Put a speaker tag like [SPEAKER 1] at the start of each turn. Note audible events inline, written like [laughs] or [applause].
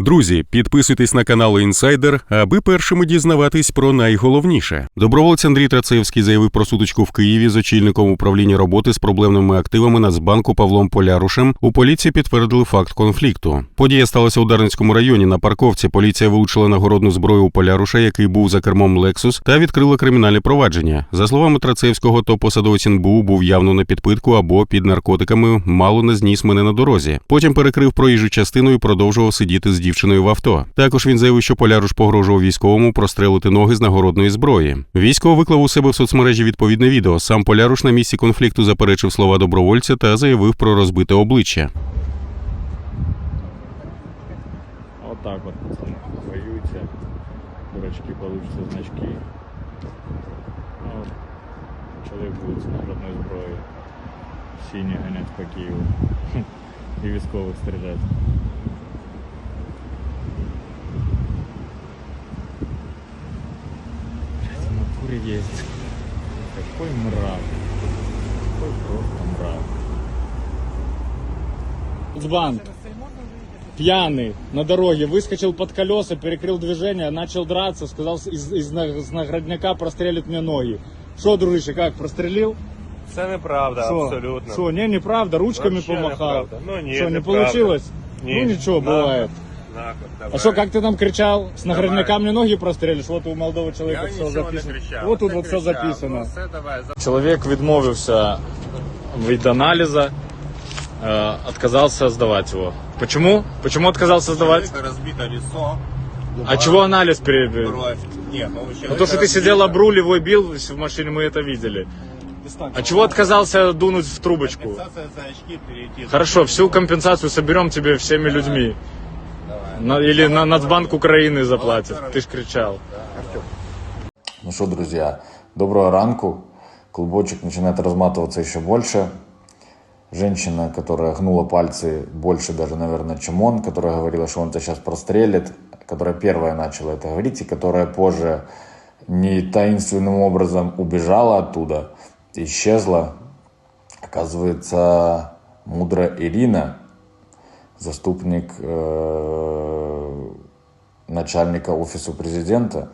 [SPEAKER 1] Друзі, підписуйтесь на канал Інсайдер, аби першими дізнаватись про найголовніше. Доброволець Андрій Трацевський заявив про сутичку в Києві з очільником управління роботи з проблемними активами Нацбанку Павлом Полярушем. У поліції підтвердили факт конфлікту. Подія сталася у Дарницькому районі. На парковці поліція вилучила нагородну зброю у Поляруша, який був за кермом Лексус, та відкрила кримінальне провадження. За словами Трацевського, то посадовець НБУ був явно на підпитку або під наркотиками, мало не зніс мене на дорозі. Потім перекрив проїжджу частину і продовжував сидіти з дівчиною в авто. Також він заявив, що Поляруш погрожував військовому прострелити ноги з нагородної зброї. Військово виклав у себе в соцмережі відповідне відео. Сам Поляруш на місці конфлікту заперечив слова добровольця та заявив про розбите обличчя.
[SPEAKER 2] Вот так вот, пацаны, воюйте. Дурачки получатся значки. А вот человек будет с наградной зброей синий по Киеву. И [laughs] військовых стрелять. Есть. Какой мрак. Какой просто мрак. Банк пьяный на дороге, выскочил под колеса, перекрыл движение, начал драться, сказал из, из с наградняка прострелит мне ноги. Что, дружище, как, прострелил?
[SPEAKER 3] Це неправда,
[SPEAKER 2] Шо?
[SPEAKER 3] абсолютно.
[SPEAKER 2] Что, не, неправда, ручками
[SPEAKER 3] Вообще
[SPEAKER 2] помахал.
[SPEAKER 3] неправда. Ну, нет,
[SPEAKER 2] Что, не
[SPEAKER 3] неправда.
[SPEAKER 2] получилось?
[SPEAKER 3] Ні.
[SPEAKER 2] Ну ничего,
[SPEAKER 3] Нахуй.
[SPEAKER 2] бывает.
[SPEAKER 3] Нахуй, давай.
[SPEAKER 2] А что, как ты нам кричал? С
[SPEAKER 3] Давай.
[SPEAKER 2] наградняка мне ноги прострелишь? Вот у молодого человека
[SPEAKER 3] Я
[SPEAKER 2] все
[SPEAKER 3] нічого
[SPEAKER 2] записано.
[SPEAKER 3] не кричав.
[SPEAKER 2] Вот тут
[SPEAKER 3] Ти
[SPEAKER 2] вот все
[SPEAKER 3] кричав.
[SPEAKER 2] записано.
[SPEAKER 3] Ну, все, давай, за-
[SPEAKER 2] Человек відмовився від анализа, э, отказался сдавать его. Почему? Почему отказался сдавать?
[SPEAKER 3] Человека разбито лицо.
[SPEAKER 2] А чего анализ перед...
[SPEAKER 3] Кровь. Нет, ну, у
[SPEAKER 2] Ну,
[SPEAKER 3] человека
[SPEAKER 2] то, что ты
[SPEAKER 3] разбито.
[SPEAKER 2] сидел об руль, его и бил в машине, мы это видели. А чего отказался дунуть в трубочку?
[SPEAKER 3] Компенсация за очки перейти.
[SPEAKER 2] Хорошо, всю компенсацию соберем тебе всеми людьми. На- или на Нацбанк Украины заплатит. Ты ж кричал.
[SPEAKER 4] Ну что, друзья, доброго ранку. Клубочек начинает разматываться еще больше. Женщина, которая гнула пальцы больше даже, наверное, чем он, которая говорила, что он тебя сейчас прострелит, которая первая начала это говорить, и которая позже не таинственным образом убежала оттуда, исчезла. Оказывается, мудрая Ирина, заступник э, начальника офиса президента,